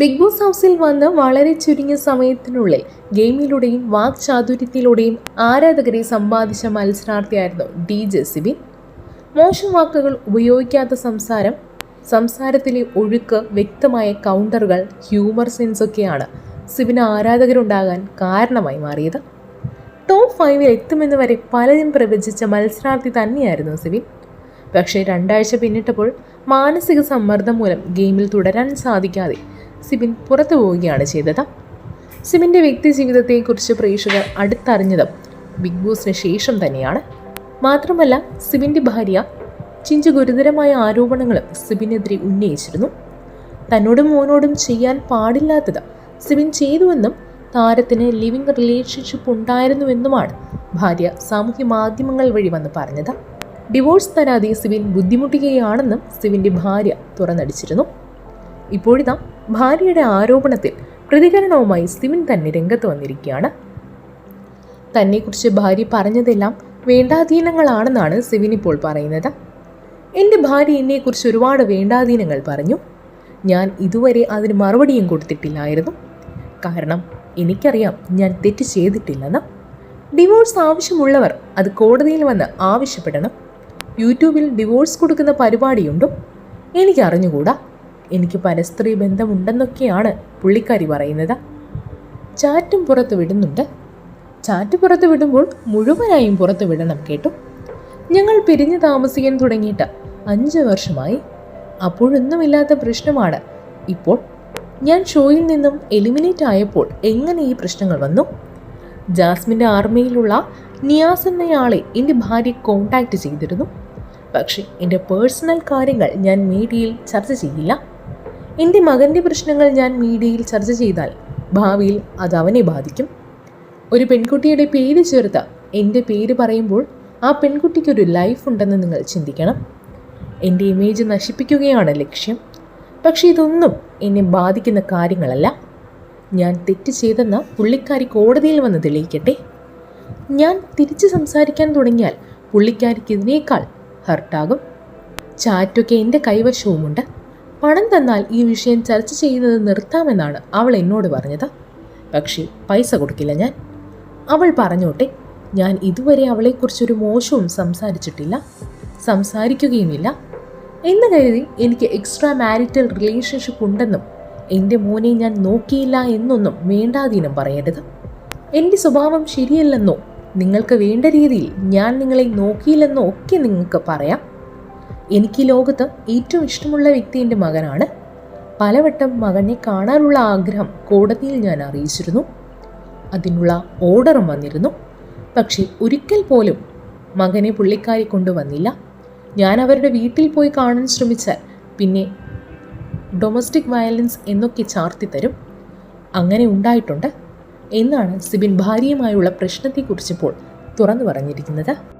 Big boss ഹൗസിൽ വന്ന് വളരെ ചുരുങ്ങിയ സമയത്തിനുള്ളിൽ ഗെയിമിലൂടെയും വാക്ചാതുര്യത്തിലൂടെയും ആരാധകരെ സമ്പാദിച്ച മത്സരാർത്ഥിയായിരുന്നു ഡി ജെ സിബിൻ. മോശം വാക്കുകൾ ഉപയോഗിക്കാത്ത സംസാരം സംസാരത്തിലെ ഒഴുക്ക് വ്യക്തമായ കൗണ്ടറുകൾ ഹ്യൂമർ സെൻസൊക്കെയാണ് സിബിന് ആരാധകരുണ്ടാകാൻ കാരണമായി മാറിയത്. ടോപ്പ് ഫൈവിൽ എത്തുമെന്ന് വരെ പലരും പ്രവചിച്ച മത്സരാർത്ഥി തന്നെയായിരുന്നു സിബിൻ. പക്ഷേ രണ്ടാഴ്ച പിന്നിട്ടപ്പോൾ മാനസിക സമ്മർദ്ദം മൂലം ഗെയിമിൽ തുടരാൻ സാധിക്കാതെ സിബിൻ പുറത്തു പോവുകയാണ് ചെയ്തത്. സിബിന്റെ വ്യക്തി ജീവിതത്തെക്കുറിച്ച് പ്രേക്ഷകർ അടുത്തറിഞ്ഞതും ബിഗ് ബോസിന് ശേഷം തന്നെയാണ്. മാത്രമല്ല സിബിന്റെ ഭാര്യ ചിഞ്ചു ഗുരുതരമായ ആരോപണങ്ങളും സിബിനെതിരെ ഉന്നയിച്ചിരുന്നു. തന്നോടും മോനോടും ചെയ്യാൻ പാടില്ലാത്തത് സിബിൻ ചെയ്തുവെന്നും താരത്തിന് ലിവിംഗ് റിലേഷൻഷിപ്പ് ഉണ്ടായിരുന്നുവെന്നുമാണ് ഭാര്യ സാമൂഹ്യ മാധ്യമങ്ങൾ വഴി വന്ന് പറഞ്ഞത്. ഡിവോഴ്സ് തരാതെ സിവിൻ ബുദ്ധിമുട്ടുകയാണെന്നും സിവിന്റെ ഭാര്യ തുറന്നടിച്ചിരുന്നു. ഇപ്പോഴിതാ ഭാര്യയുടെ ആരോപണത്തിൽ പ്രതികരണവുമായി സിവിൻ തന്നെ രംഗത്ത് വന്നിരിക്കുകയാണ്. തന്നെക്കുറിച്ച് ഭാര്യ പറഞ്ഞതെല്ലാം വേണ്ടാധീനങ്ങളാണെന്നാണ് സിവിൻ ഇപ്പോൾ പറയുന്നത്. എന്റെ ഭാര്യ എന്നെക്കുറിച്ച് ഒരുപാട് വേണ്ടാധീനങ്ങൾ പറഞ്ഞു. ഞാൻ ഇതുവരെ അതിന് മറുപടിയും കൊടുത്തിട്ടില്ലായിരുന്നു. കാരണം എനിക്കറിയാം ഞാൻ തെറ്റ് ചെയ്തിട്ടില്ലെന്ന്. ഡിവോഴ്സ് ആവശ്യമുള്ളവർ അത് കോടതിയിൽ വന്ന് ആവശ്യപ്പെടണം. യൂട്യൂബിൽ ഡിവോഴ്സ് കൊടുക്കുന്ന പരിപാടിയുണ്ടോ എനിക്കറിഞ്ഞുകൂടാ. എനിക്ക് പരസ്ത്രീ ബന്ധമുണ്ടെന്നൊക്കെയാണ് പുള്ളിക്കാരി പറയുന്നത്. ചാറ്റും പുറത്ത് വിടുന്നുണ്ട്. ചാറ്റ് പുറത്ത് വിടുമ്പോൾ മുഴുവനായും പുറത്ത് വിടണം കേട്ടോ. ഞങ്ങൾ പിരിഞ്ഞു താമസിക്കാൻ തുടങ്ങിയിട്ട് അഞ്ച് വർഷമായി. അപ്പോഴൊന്നുമില്ലാത്ത പ്രശ്നമാണ്. ഇപ്പോൾ ഞാൻ ഷോയിൽ നിന്നും എലിമിനേറ്റ് ആയപ്പോൾ എങ്ങനെ ഈ പ്രശ്നങ്ങൾ വന്നു? ജാസ്മിന്റെ ആർമിയിലുള്ള നിയാസ് എന്നയാളെ എന്റെ ഭാര്യ കോണ്ടാക്ട് ചെയ്തിരുന്നു. പക്ഷേ എന്റെ പേഴ്സണൽ കാര്യങ്ങൾ ഞാൻ മീഡിയയിൽ ചർച്ച ചെയ്യില്ല. എന്റെ മകന്റെ പ്രശ്നങ്ങൾ ഞാൻ മീഡിയയിൽ ചർച്ച ചെയ്താൽ ഭാവിയിൽ അത് അവനെ ബാധിക്കും. ഒരു പെൺകുട്ടിയുടെ പേര് ചേർത്ത് എന്റെ പേര് പറയുമ്പോൾ ആ പെൺകുട്ടിക്കൊരു ലൈഫ് ഉണ്ടെന്ന് നിങ്ങൾ ചിന്തിക്കണം. എന്റെ ഇമേജ് നശിപ്പിക്കുകയാണ് ലക്ഷ്യം. പക്ഷേ ഇതൊന്നും എന്നെ ബാധിക്കുന്ന കാര്യങ്ങളല്ല. ഞാൻ തെറ്റ് ചെയ്തെന്ന് പുള്ളിക്കാരി കോടതിയിൽ വന്ന് തെളിയിക്കട്ടെ? ഞാൻ തിരിച്ച് സംസാരിക്കാൻ തുടങ്ങിയാൽ പുള്ളിക്കാരിക്ക് ഇതിനേക്കാൾ ഹർട്ടാകും ചാറ്റൊക്കെ എന്റെ കൈവശവുമുണ്ട്. പണം തന്നാൽ ഈ വിഷയം ചർച്ച ചെയ്യുന്നത് നിർത്താമെന്നാണ് അവൾ എന്നോട് പറഞ്ഞത്. പക്ഷേ പൈസ കൊടുക്കില്ല ഞാൻ. അവൾ പറഞ്ഞോട്ടെ ഞാൻ ഇതുവരെ അവളെക്കുറിച്ചൊരു മോശവും സംസാരിച്ചിട്ടില്ല. സംസാരിക്കുകയുമില്ല. എന്ന് കരുതി എനിക്ക് എക്സ്ട്രാ മാരിറ്റൽ റിലേഷൻഷിപ്പ് ഉണ്ടെന്നും എന്റെ മോനെ ഞാൻ നോക്കിയില്ല എന്നൊന്നും വേണ്ടാതീനം പറയരുത്. എന്റെ സ്വഭാവം ശരിയല്ലെന്നോ നിങ്ങൾക്ക് വേണ്ട രീതിയിൽ ഞാൻ നിങ്ങളെ നോക്കിയില്ലെന്നോ ഒക്കെ നിങ്ങൾക്ക് പറയാം. എനിക്ക് ലോകത്ത് ഏറ്റവും ഇഷ്ടമുള്ള വ്യക്തി എന്റെ മകനാണ്. പലവട്ടം മകനെ കാണാനുള്ള ആഗ്രഹം കോടതിയിൽ ഞാൻ അറിയിച്ചിരുന്നു. അതിനുള്ള ഓർഡറും വന്നിരുന്നു. പക്ഷേ ഒരിക്കൽ പോലും മകനെ പുള്ളിക്കാരി കൊണ്ടുവന്നില്ല. ഞാൻ അവരുടെ വീട്ടിൽ പോയി കാണാൻ ശ്രമിച്ചാൽ പിന്നെ ഡൊമസ്റ്റിക് വയലൻസ് എന്നൊക്കെ ചാർത്തി തരും. അങ്ങനെ ഉണ്ടായിട്ടുണ്ട്. എന്നാണ് സിബിൻ ഭാര്യയുമായുള്ള പ്രശ്നത്തെക്കുറിച്ചിപ്പോൾ തുറന്നു പറഞ്ഞിരിക്കുന്നത്.